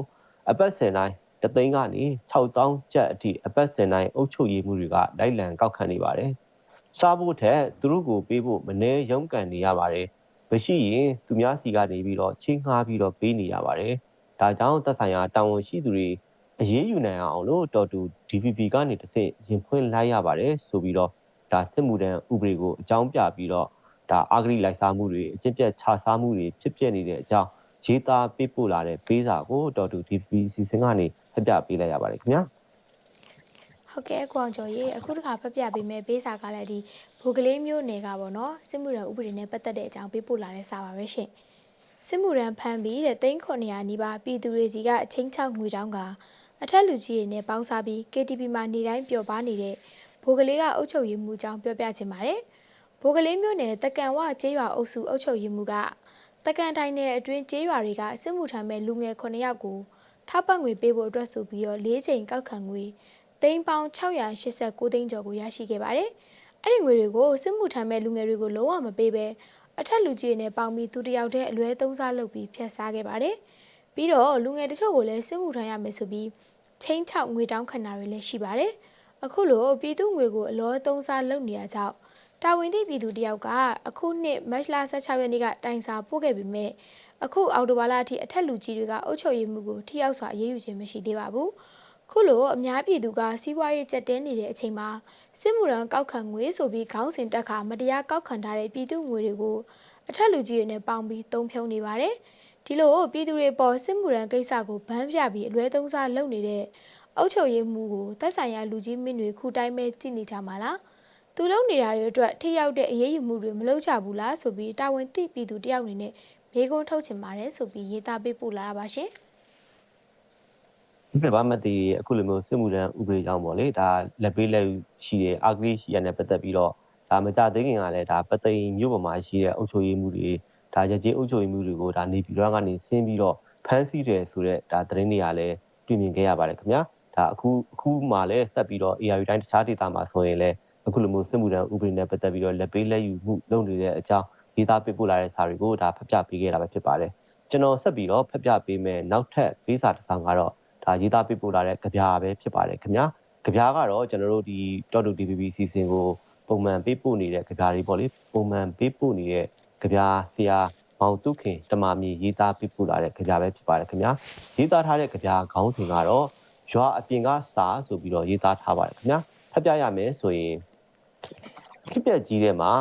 အပတ်စဉ်တိုင်း တသိန်းကနေ6000ကျပ်အထိအပတ်စဉ်တိုင်းအုပ်ချုပ်ရေးမှုတွေကလိုက်လံကောက်ခံနေပါတယ်။စားဖို့ထက်သူတို့ကိုပေးဖို့မနှဲရုန်းကန်နေရပါတယ်။မရှိရင်သူများစီကနေပြီးတော့ချင်းငှားပြီးတော့ပေးနေရပါတယ်။ဒါကြောင့်သက်ဆိုင်ရာတာဝန်ရှိသူတွေအရေးယူနိုင်အောင်လို့တော်တူ DPP ကနေတစ်ဆင့်ရင်ဖွင့်လိုက်ရပါတယ်ဆိုပြီးတော့ဒါစစ်မှုထမ်းဥပဒေကိုအကြောင်းပြပြီးတော့ဒါအာဂရိလိုက်စားမှုတွေအကျင့်ပြတ်ခြားစားမှုတွေဖြစ်ပျက်နေတဲ့အကြောင်း ရေးသားပေးပို့လာတဲ့ပေးစာကိုတော်တူ DPP စီစဉ်ကနေဖတ်ပြပေးလိုက်ရပါတယ်ခင်ဗျာဟုတ်ကဲ့ကွန်ကျော်ရေအခုတစ်ခါဖတ်ပြပေးမယ်ပေးစာကလည်းဒီဘူကလေးမျိုးနယ်ကပေါ့နော်စစ်မှုရန်ဥပဒေနဲ့ပတ်သက်တဲ့အကြောင်းပေးပို့လာတဲ့စာပါပဲရှင်စစ်မှုရန်ဖမ်းပြီးတဲ့သိန်း900နီးပါးပြည်သူတွေစီကအချင်းချောက်ငွေတောင်းကအထက်လူကြီးတွေနဲ့ပေါင်းစားပြီး KTP မှာနေတိုင်းပျော်ပါနေတဲ့ဘိုးကလေးကအုပ်ချုပ်ရေးမှုအကြောင်းပြောပြချင်ပါတယ်။ဘိုးကလေးမျိုးနယ်တကန်ဝကျေးရွာအုပ်စုအုပ်ချုပ်ရေးမှုက တကန်တိုင်းနယ်အတွင်းကျေးရွာတွေကစစ်မှုထမ်းမဲ့လူငယ်9ယောက်ကိုထောက်ပံ့ငွေပေးဖို့အတွက်ဆိုပြီးတော့၄ချိန်ကောက်ခံငွေသိန်းပေါင်း689သိန်းကျော်ကိုရရှိခဲ့ပါတယ်။အဲ့ဒီငွေတွေကိုစစ်မှုထမ်းမဲ့လူငယ်တွေကိုလုံးဝမပေးဘဲအထက်လူကြီးတွေနဲ့ပေါင်းပြီးသူတယောက်တည်းအလွဲသုံးစားလုပ်ပြီးဖျက်ဆီးခဲ့ပါတယ်။ပြီးတော့လူငယ်တချို့ကိုလည်းစစ်မှုထမ်းရမယ်ဆိုပြီးချင်းချောက်ငွေတောင်းခံတာတွေလည်းရှိပါတယ်။အခုလိုပြည်သူငွေကိုအလောသုံးစားလုပ်နေရကြောင်း တာဝန်သည့်ပြည်သူတယောက်ကအခုနှစ်မတ်လ16ရက်နေ့ကတိုင်စာပို့ခဲ့ပေမဲ့အခုအော်တိုဘာလအထိအထက်လူကြီးတွေကအုပ်ချုပ်ရေးမှုကိုထိရောက်စွာအရေးယူခြင်းမရှိသေးပါဘူးခုလိုအများပြည်သူကစီးပွားရေးကြက်တဲနေတဲ့အချိန်မှာစစ်မှုရန်ကောက်ခံငွေဆိုပြီးခေါင်းစဉ်တက်ခါမတရားကောက်ခံထားတဲ့ပြည်သူငွေတွေကိုအထက်လူကြီးတွေနဲ့ပေါင်းပြီးတုံးဖြုံနေပါတယ်ဒီလိုပြည်သူတွေပေါ်စစ်မှုရန်ကိစ္စကိုဗန်းပြပြီးအလွဲသုံးစားလုပ်နေတဲ့အုပ်ချုပ်ရေးမှုကိုသက်ဆိုင်ရာလူကြီးမင်းတွေခုတိုင်းပဲကြည့်နေကြမှာလား သူလုပ်နေတာတွေအတွက်ထိရောက်တဲ့အရေးယူမှုတွေမလုပ်ကြဘူးလားဆိုပြီးတာဝန်သိပြည်သူတယောက်အနေနဲ့မေးခွန်းထုတ်ချင်ပါတယ်ဆိုပြီးရေးသားပေးပို့လာတာပါရှင်ဒီဘာမှတည်အခုလိုမျိုးစစ်မှုထမ်းဥပဒေကြောင့်ပေါ့လေဒါလက်ပေးလက်ရှိတဲ့အာဂရိရှိရတဲ့ပတ်သက်ပြီးတော့ဒါမကြသေးခင်ကလည်းဒါပသိမ်မြို့ပေါ်မှာရှိတဲ့အုပ်ချုပ်ရေးမှုတွေဒါရကြေးအုပ်ချုပ်ရေးမှုတွေကိုဒါနေပြည်တော်ကနေဆင်းပြီးတော့ဖမ်းဆီးတယ်ဆိုတော့ဒါသတင်းတွေကလည်းတွေ့မြင်ခဲ့ရပါတယ်ခင်ဗျာဒါအခုအခုမှလည်းဆက်ပြီးတော့ AR တိုင်းတခြားဒေသမှာဆိုရင်လည်း အခုလိုမျိုးစစ်မှုထမ်းဥပဒေနဲ့ပတ်သက်ပြီးတော့လက်ပေးလက်ယူမှုလုပ်နေတဲ့အကြောင်းရေးသားပေးပို့လာတဲ့စာတွေကိုဒါဖတ်ပြပေးခဲ့တာပဲဖြစ်ပါတယ်ကျွန်တော်ဆက်ပြီးတော့ဖတ်ပြပေးမယ်နောက်ထပ်ပေးစာတစ်စောင်ကတော့ဒါရေးသားပေးပို့လာတဲ့ကြပြပဲဖြစ်ပါတယ်ခင်ဗျာကြပြကတော့ကျွန်တော်တို့ဒီ Dot DBB စီစဉ်ကိုပုံမှန်ပေးပို့နေတဲ့ကြပြတွေပေါ့လေပုံမှန်ပေးပို့နေတဲ့ကြပြဆရာမောင်တုခင်တမာမီရေးသားပေးပို့လာတဲ့ကြပြပဲဖြစ်ပါတယ်ခင်ဗျာရေးသားထားတဲ့ကြပြခေါင်းစဉ်ကတော့ရွာအပြင်ကစာဆိုပြီးတော့ရေးသားထားပါတယ်ခင်ဗျာဖတ်ပြရမယ်ဆိုရင် ဖြစ်ပျက်ကြီးတဲ့မှာ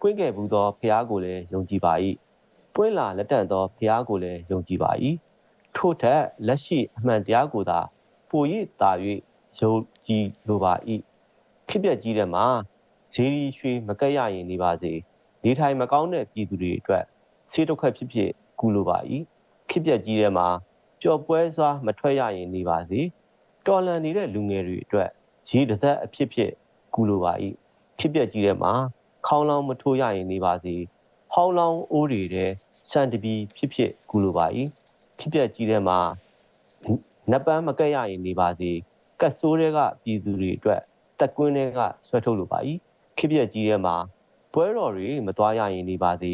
ကွင်းခဲ့ဘူးသောဖះကိုလည်းယုံကြည်ပါ၏ပွင့်လာလက်တန့်သောဖះကိုလည်းယုံကြည်ပါ၏ထို့ထက်လက်ရှိအမှန်တရားကိုသာပို၍သာ၍ယုံကြည်လိုပါ၏ဖြစ်ပျက်ကြီးတဲ့မှာဈေးရီရွှေမကက်ရရင်နေပါစေနေထိုင်မကောင်းတဲ့ပြည်သူတွေအတွက်ဆေးဒုက္ခဖြစ်ဖြစ်ကူလိုပါ၏ဖြစ်ပျက်ကြီးတဲ့မှာပျော်ပွဲစွာမထွက်ရရင်နေပါစေတော်လန်နေတဲ့လူငယ်တွေအတွက်ရေတစ်သက်အဖြစ်ဖြစ်ကူလိုပါ၏ ဖြစ်ပျက်ကြီးတဲ့မှာခေါင်းလောင်းမထိုးရရင်နေပါစေဟောင်းလောင်းအိုးတွေတဲ့စံတပီဖြစ်ဖြစ်ကူလိုပါ၏ဖြစ်ပျက်ကြီးတဲ့မှာနပ်ပန်းမကက်ရရင်နေပါစေကတ်ဆိုးတွေကပြည်သူတွေအတွက်တက်ကွင်းတွေကဆွဲထုတ်လိုပါ၏ဖြစ်ပျက်ကြီးတဲ့မှာပွဲတော်တွေမသွားရရင်နေပါစေ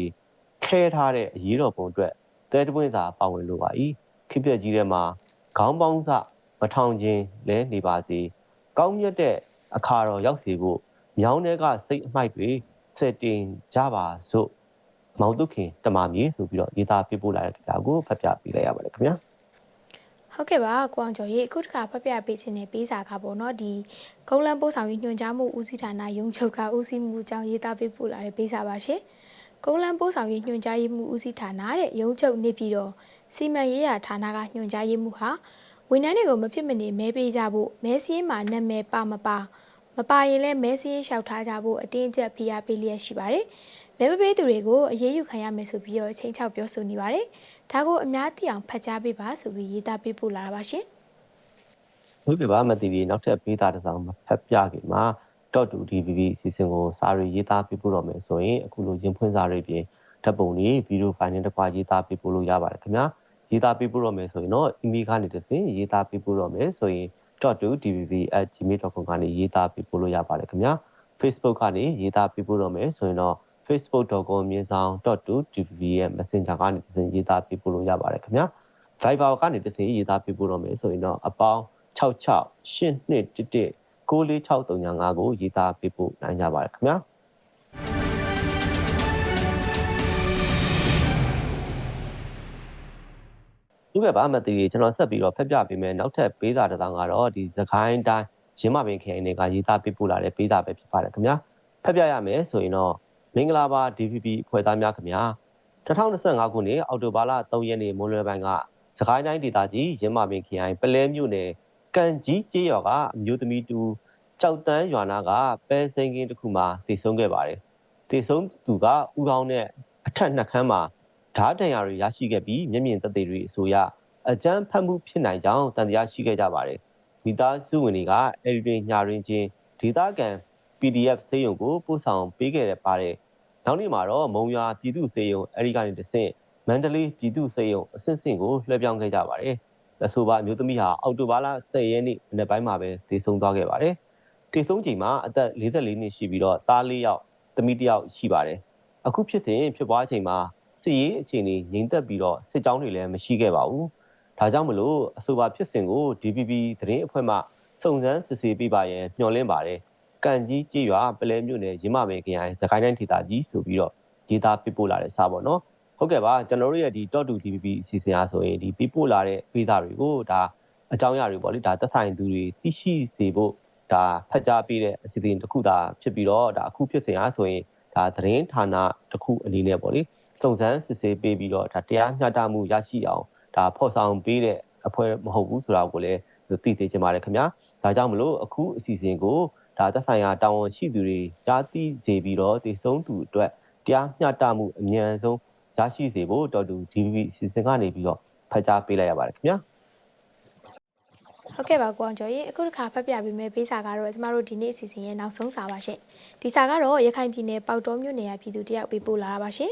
ခဲထားတဲ့အရေးတော်ပုံအတွက်တဲတပွင့်စာပါဝင်လိုပါ၏ဖြစ်ပျက်ကြီးတဲ့မှာခေါင်းပေါင်းစမထောင်ခြင်းလဲနေပါစေကောင်းမြတ်တဲ့အခါတော်ရောက်စီဖို့ မြောင်းတွေကစိတ်အမိုက်တွေဆက်တင်ကြပါစို့မောင်တုခင်တမမြေဆိုပြီးတော့ရေးသားပေးပို့လာတဲ့တရားကိုဖတ်ပြပေးလိုက်ရပါတယ်ခင်ဗျာဟုတ်ကဲ့ပါကိုအောင်ကျော်ရေအခုတစ်ခါဖတ်ပြပေးခြင်းနဲ့ပေးစာကပေါ့နော်ဒီကုန်းလန်းပို့ဆောင်ရေးညွှန်ကြားမှုဦးစီးဌာနရုံးချုပ်ကဦးစီးမှုအကြောင်းရေးသားပေးပို့လာတဲ့ပေးစာပါရှင်ကုန်းလန်းပို့ဆောင်ရေးညွှန်ကြားရေးမှုဦးစီးဌာနတဲ့ရုံးချုပ်နေပြီးတော့စီမံရေးရာဌာနကညွှန်ကြားရေးမှုဟာဝန်ထမ်းတွေကိုမဖြစ်မနေမဲပေးကြဖို့မဲစည်းမှာနာမည်ပါမပါ မပါရင်လည်းမဲစည်းလျှောက်ထားကြဖို့အတင်းအကျပ်ဖိအားပေးလျက်ရှိပါတယ်မဲမပေးသူတွေကိုအရေးယူခံရမယ်ဆိုပြီးတော့ချိန်ချောက်ပြောဆိုနေပါတယ်ဒါကိုအများသိအောင်ဖတ်ကြားပေးပါဆိုပြီးရေးသားပေးပို့လာတာပါရှင်ဟုတ်ပြီပါမတီးပြီးနောက်ထပ်ပေးတာတစ်စောင်ဖတ်ပြခင်မှာ .2dbb အစီအစဉ်ကိုစာရီရေးသားပေးပို့တော့မယ်ဆိုရင်အခုလိုရင်ဖွင့်စာတွေပြင်ဓာတ်ပုံတွေဗီဒီယိုဖိုင်နဲ့တကွာရေးသားပေးပို့လို့ရပါတယ်ခင်ဗျာရေးသားပေးပို့တော့မယ်ဆိုရင်တော့ email ကနေတစ်ဆင့်ရေးသားပေးပို့တော့မယ်ဆိုရင် .2dbb@gmail.com ကနေရေးသားပေးပို့လို့ရပါတယ်ခင်ဗျာ Facebook ကနေရေးသားပေးပို့တော့မယ်ဆိုရင်တော့ facebook.com မြင်းဆောင် .2dbb ရဲ့ Messenger ကနေတစ်ဆင့်ရေးသားပေးပို့လို့ရပါတယ်ခင်ဗျာ Viber ကနေတစ်ဆင့်ရေးသားပေးပို့တော့မယ်ဆိုရင်တော့အပေါင်း66 8211 94635ကိုရေးသားပေးပို့နိုင်ကြပါတယ်ခင်ဗျာ ဒီကဘာမှတည်ကျွန်တော်ဆက်ပြီးတော့ဖက်ပြပေးမယ်နောက်ထပ်ပေးစာတစ်စောင်ကတော့ဒီသခိုင်းတိုင်းရင်းမပင်ခရိုင်တွေကရေးသားပေးပို့လာတဲ့ပေးစာပဲဖြစ်ပါတယ်ခင်ဗျာဖက်ပြရမယ်ဆိုရင်တော့မင်္ဂလာပါ DVB အဖွဲ့သားများခင်ဗျာ2025ခုနှစ်အောက်တိုဘာလ3ရက်နေ့မွန်းလွဲပိုင်းကသခိုင်းတိုင်းဒေသကြီးရင်းမပင်ခရိုင်ပလဲမြို့နယ်ကန်ကြီးကျေးရွာကအမျိုးသမီးတူကြောက်တန်းရွာနာကပဲစိန်ကင်းတစ်ခုမှာတည်ဆုံးခဲ့ပါတယ်။တည်ဆုံးသူကဦးကောင်းနဲ့အထက်နှက်ခမ်းမှာ ဓာတ်တံရတွေရရှိခဲ့ပြီးမျက်မြင်သက်သေတွေအဆိုအရအကြမ်းဖက်မှုဖြစ်နိုင်ကြောင်းတန်တရားရှိခဲ့ကြပါတယ်။မိသားစုဝင်တွေကအဲဒီတွင်ညာရင်းချင်းဒေသခံ PDF စေယုံကိုပို့ဆောင်ပေးခဲ့တဲ့ပါတယ်။နောက်နေ့မှာတော့မုံရွာပြည်သူစေယုံအဲဒီကနေတဆင့်မန္တလေးပြည်သူစေယုံအဆင့်ဆင့်ကိုလွှဲပြောင်းခဲ့ကြပါတယ်။လက်ဆိုပါအမျိုးသမီးဟာအောက်တိုဘာလ10ရက်နေ့မနေ့ပိုင်းမှာပဲသေဆုံးသွားခဲ့ပါတယ်။သေဆုံးချိန်မှာအသက်44နှစ်ရှိပြီးတော့သား၄ယောက်သမီးတစ်ယောက်ရှိပါတယ်။အခုဖြစ်စဉ်ဖြစ်ပွားချိန်မှာ စစ်ရေးအခြေအနေငြိမ်သက်ပြီးတော့စစ်ကြောင်းတွေလည်းမရှိခဲ့ပါဘူး။ဒါကြောင့်မလို့အဆိုပါဖြစ်စဉ်ကို DPP သတင်းအဖွဲ့မှစုံစမ်းစစ်ဆေးပေးပါရန်ညှော်လင့်ပါတယ်။ကန်ကြီးကြေးရွာပလဲမြို့နယ်ရင်းမမေခရိုင်စကိုင်းတိုင်းဒေသကြီးဆိုပြီးတော့ရေးသားပြပို့လာတဲ့စာပေါ့နော်။ဟုတ်ကဲ့ပါကျွန်တော်တို့ရဲ့ဒီ .2 DPP အစီအစဉ်အားဆိုရင်ဒီပြပို့လာတဲ့ပေးစာတွေကိုဒါအကြောင်းအရာတွေပေါ့လေဒါသက်ဆိုင်သူတွေသိရှိစေဖို့ဒါဖတ်ကြားပေးတဲ့အစီအစဉ်တစ်ခုသာဖြစ်ပြီးတော့ဒါအခုဖြစ်စဉ်အားဆိုရင်ဒါသတင်းဌာနတစ်ခုအနေနဲ့ပေါ့လေ စုံစမ်းစစ်ဆေးပေးပြီးတော့ဒါတရားမျှတမှုရရှိအောင်ဒါဖော်ဆောင်ပေးတဲ့အဖွဲ့မဟုတ်ဘူးဆိုတာကိုလည်းသိစေချင်ပါတယ်ခင်ဗျာဒါကြောင့်မလို့အခုအစီအစဉ်ကိုဒါသက်ဆိုင်ရာတာဝန်ရှိသူတွေကြားသိစေပြီးတော့တည်ဆုံးသူအတွက်တရားမျှတမှုအမြန်ဆုံးရရှိစေဖို့တော်တူ DVB အစီအစဉ်ကနေပြီးတော့ဖတ်ကြားပေးလိုက်ရပါတယ်ခင်ဗျာဟုတ်ကဲ့ပါကိုအောင်ကျော်ရေအခုတစ်ခါဖတ်ပြပေးမယ့်ပေးစာကတော့ကျမတို့ဒီနေ့အစီအစဉ်ရဲ့နောက်ဆုံးစာပါရှင်ဒီစာကတော့ရခိုင်ပြည်နယ်ပေါက်တော်မြို့နယ်ရပြည်သူတယောက်ပေးပို့လာတာပါရှင်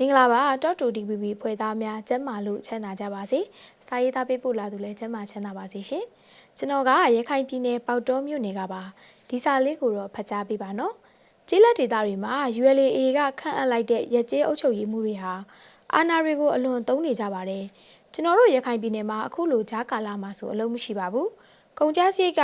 မင်္ဂလာပါတော့တူ DPP ဖွဲ့သားများကျမ်းမာလို့ချမ်းသာကြပါစေ။စာရေးသားပေးပို့လာသူလည်းကျမ်းမာချမ်းသာပါစေရှင်။ကျွန်တော်ကရခိုင်ပြည်နယ်ပေါတောမြို့နယ်ကပါဒီစာလေးကိုတော့ဖတ်ကြားပေးပါနော်။ကျေးလက်ဒေသတွေမှာ ULA ကခန့်အပ်လိုက်တဲ့ရကြေးအုပ်ချုပ်ရေးမှုတွေဟာအာဏာတွေကိုအလွန်သုံးနေကြပါတယ်။ကျွန်တော်တို့ရခိုင်ပြည်နယ်မှာအခုလိုဂျားကာလာမှာဆိုအလုံးမရှိပါဘူး။ကုန်ကြစရိတ်က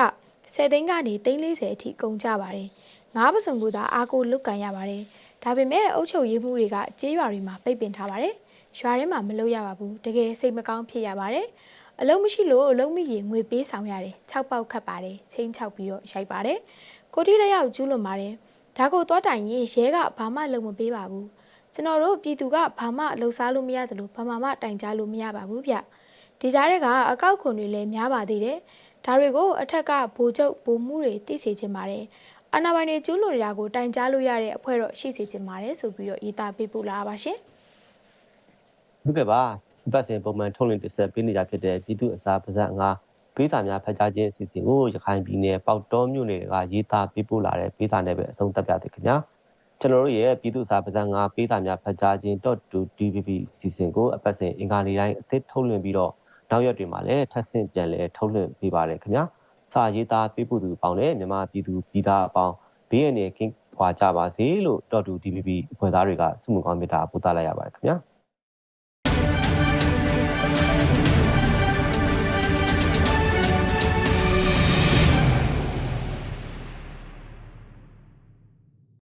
10သိန်းကနေ340အထိကုန်ကြပါတယ်။ငါးပစုံကသာအားကိုလုတ်ကန်ရပါတယ်။ ဒါပေမဲ့အုပ်ချုပ်ရေးမှုတွေကကြေးရွာတွေမှာပိတ်ပင်ထားပါတယ်။ရွာထဲမှာမလုပ်ရပါဘူး။တကယ်စိတ်မကောင်းဖြစ်ရပါတယ်။အလုံးမရှိလို့အလုံးမရင်ငွေပေးဆောင်ရတယ်။6ပေါက်ခတ်ပါတယ်။ချင်း6ပြီးတော့ရိုက်ပါတယ်။ကိုတိတစ်ယောက်ကျူးလွန်ပါတယ်။ဒါကိုသွားတိုင်ရင်ရဲကဘာမှလုံမပေးပါဘူး။ကျွန်တော်တို့ပြည်သူကဘာမှလှုပ်ရှားလို့မရသလိုဘာမှမတိုင်ကြားလို့မရပါဘူးဗျ။ဒီကြားထဲကအကောက်ခွန်တွေလည်းများပါသေးတယ်။ဒါတွေကိုအထက်ကဗိုလ်ချုပ်ဗိုလ်မှုတွေသိစေချင်ပါတယ်။ အာဏာပိုင်တွေကျူးလွန်နေတာကိုတိုင်ကြားလို့ရတဲ့အဖွဲ့တော့ရှိစေချင်ပါတယ်ဆိုပြီးတော့ရေးသားပေးပို့လာပါရှင်။ဟုတ်ကဲ့ပါဒီပတ်စဉ်ပုံမှန်ထုတ်လွှင့်တင်ဆက်ပေးနေကြဖြစ်တဲ့ပြည်သူအစားပါဇက်ငါပေးစာများဖတ်ကြားခြင်းအစီအစဉ်ကိုရခိုင်ပြည်နယ်ပေါက်တော်မြို့နယ်ကရေးသားပေးပို့လာတဲ့ပေးစာနဲ့ပဲအဆုံးသတ်ပြသည်ခင်ဗျာကျွန်တော်တို့ရဲ့ပြည်သူအစားပါဇက်ငါပေးစာများဖတ်ကြားခြင်း .2dvb အစီအစဉ်ကိုအပတ်စဉ်အင်္ဂါနေ့တိုင်းအသစ်ထုတ်လွှင့်ပြီးတော့နောက်ရက်တွေမှာလည်းထပ်ဆင့်ပြန်လည်ထုတ်လွှင့်ပေးပါတယ်ခင်ဗျာ စာရေးသားပေးပို့သူအပေါင်းနဲ့မြန်မာပြည်သူပြည်သားအပေါင်းဘေးရန်နဲ့ကင်းကွာကြပါစေလို့ .2dvb အဖွဲ့သားတွေကဆုမွန်ကောင်းမေတ္တာပို့သလိုက်ရပါတယ်ခင်ဗျာ